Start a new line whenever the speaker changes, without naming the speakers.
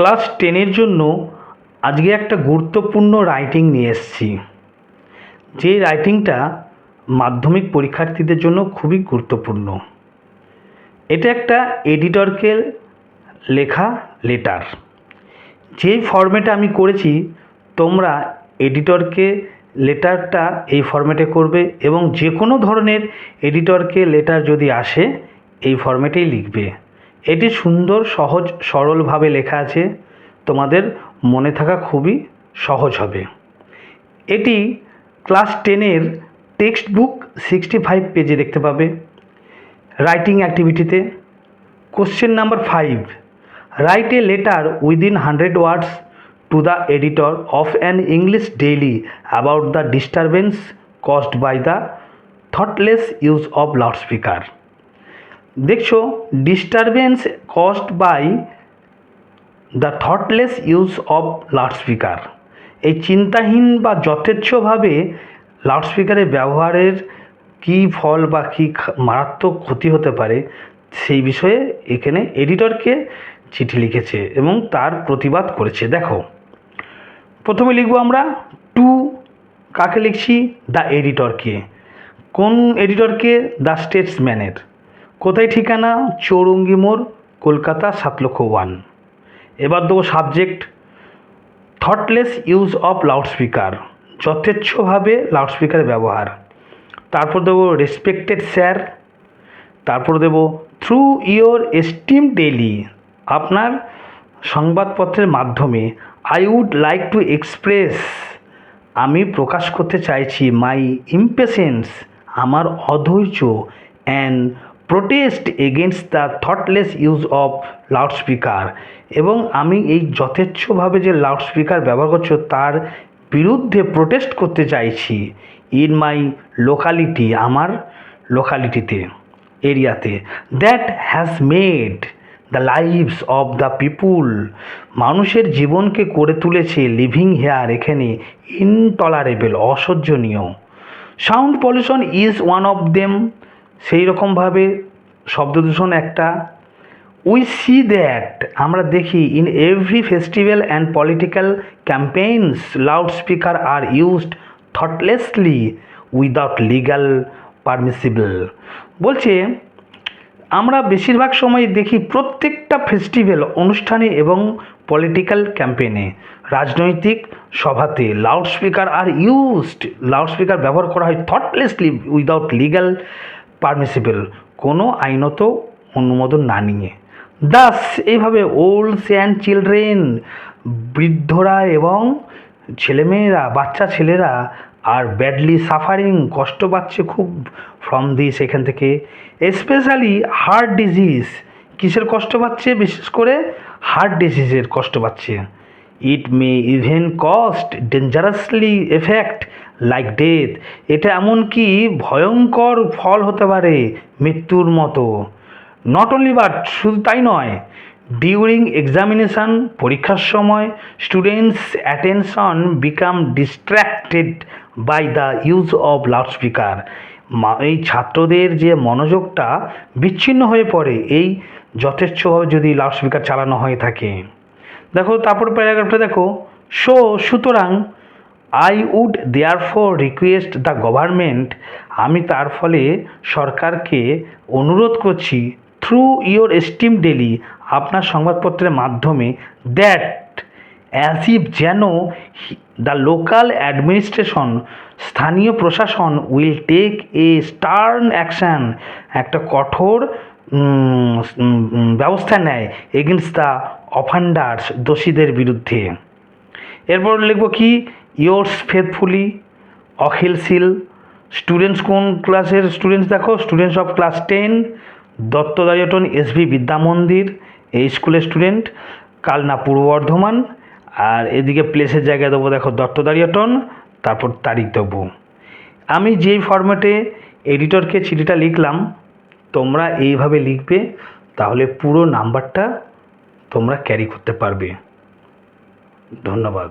Class টেনের জন্য আজকে একটা গুরুত্বপূর্ণ রাইটিং নিয়ে এসেছি। যে রাইটিংটা মাধ্যমিক পরীক্ষার্থীদের জন্য খুবই গুরুত্বপূর্ণ। এটা একটা এডিটরকে লেখা লেটার যে ফরম্যাটে আমি করেছি, তোমরা এডিটরকে লেটারটা এই ফরম্যাটে করবে এবং যে কোনো ধরনের এডিটরকে লেটার যদি আসে, এই ফরম্যাটেই লিখবে। এটি সুন্দর, সহজ, সরলভাবে লেখা আছে। তোমাদের মনে থাকা খুবই সহজ হবে। এটি ক্লাস টেনের টেক্সট বুক সিক্সটি ফাইভ পেজে দেখতে পাবে। Writing অ্যাক্টিভিটিতে। Question number five. Write a letter within hundred words to the editor of an English daily about the disturbance caused by the thoughtless use of loudspeaker. দেখছ disturbance caused by the thoughtless use of loudspeaker এই চিন্তাহীন বা যথেচ্ছভাবে লাউডস্পিকারের ব্যবহারের কী ফল বা কী মারাত্মক ক্ষতি হতে পারে, সেই বিষয়ে এখানে এডিটরকে চিঠি লিখেছে এবং তার প্রতিবাদ করেছে। দেখো, প্রথমে লিখব আমরা টু কাকে লিখছি? দ্য এডিটরকে কোন এডিটরকে দ্য স্টেটসম্যানের কোথায় ঠিকানা? চৌরঙ্গি মোড়, কলকাতা, সাত লক্ষ ওয়ান। এবার দেবো subject thoughtless use of loudspeaker যথেচ্ছভাবে লাউডস্পিকারের ব্যবহার। তারপর দেবো রেসপেক্টেড স্যার তারপর দেব থ্রু ইয়োর এস্টিম ডেলি আপনার সংবাদপত্রের মাধ্যমে। I would like to express আমি প্রকাশ করতে চাইছি মাই ইম্পেশেন্স আমার অধৈর্য and protest against the thoughtless use of loudspeaker এবং আমি এই যথেচ্ছভাবে যে লাউডস্পিকার ব্যবহার করছ, তার বিরুদ্ধে প্রোটেস্ট করতে চাইছি ইন মাই লোকালিটি আমার লোকালিটিতে এরিয়াতে that has made the lives of the people মানুষের জীবনকে করে তুলেছে লিভিং হেয়ার এখানে intolerable অসহ্যনীয়। Sound pollution is one of them সেই রকমভাবে শব্দদূষণ একটা। উই সি দ্যাট আমরা দেখি in every festival and political campaigns loudspeaker are used thoughtlessly without legal permissible বলছে, আমরা বেশিরভাগ সময় দেখি প্রত্যেকটা ফেস্টিভ্যাল অনুষ্ঠানে এবং পলিটিক্যাল ক্যাম্পেইনে রাজনৈতিক সভাতে লাউডস্পিকার আর ইউজড লাউডস্পিকার ব্যবহার করা হয় থটলেসলি উইদাউট লিগ্যাল পারমিসিবল কোনো আইনত অনুমোদন না নিয়ে। দাস এইভাবে ওল্ডস অ্যান্ড চিলড্রেন বৃদ্ধরা এবং ছেলেমেয়েরা, বাচ্চা ছেলেরা আর ব্যাডলি সাফারিং কষ্ট পাচ্ছে খুব ফ্রম দিস এখান থেকে। স্পেশালি হার্ট ডিজিজ কিসের কষ্ট পাচ্ছে? বিশেষ করে হার্ট ডিজিজের কষ্ট পাচ্ছে। It may even cause dangerously effect like death এটা এমনকি ভয়ঙ্কর ফল হতে পারে মৃত্যুর মতো। নট অনলি বাট শুধু তাই নয় ডিউরিং এক্সামিনেশান পরীক্ষার সময় students attention become distracted by the use of loudspeaker এই ছাত্রদের যে মনোযোগটা বিচ্ছিন্ন হয়ে পড়ে, এই যথেচ্ছভাবে যদি লাউডস্পিকার চালানো হয়ে থাকে। দেখো, তারপর প্যারাগ্রাফটা দেখো। সো সুতরাং I would therefore request the government আমি তার ফলে সরকারকে অনুরোধ করছি থ্রু ইয়োর এস্টিম ডেলি আপনার সংবাদপত্রের মাধ্যমে দ্যাট অ্যাজ ইফ যেন দ্য লোকাল অ্যাডমিনিস্ট্রেশন স্থানীয় প্রশাসন will take a stern action একটা কঠোর ব্যবস্থা নেয় এগেনস্ট দ্য অফেন্ডার্স দোষীদের বিরুদ্ধে। এরপর লিখব কি? Yours faithfully, Akhil Seal, students কোন ক্লাসের স্টুডেন্টস দেখো? স্টুডেন্টস অফ ক্লাস টেন দত্তদায়টন এসবি বিদ্যা মন্দির এই স্কুলের স্টুডেন্ট, কালনা পূর্ব বর্ধমান আর এদিকে প্লেসের জায়গায় দেবো দেখো দত্তদারিয়টন তারপর তারিখ দেবো। আমি যেই ফরম্যাটে এডিটরকে চিঠিটা লিখলাম, তোমরা এইভাবে লিখবে, তাহলে পুরো নাম্বারটা তোমরা ক্যারি করতে পারবে। ধন্যবাদ।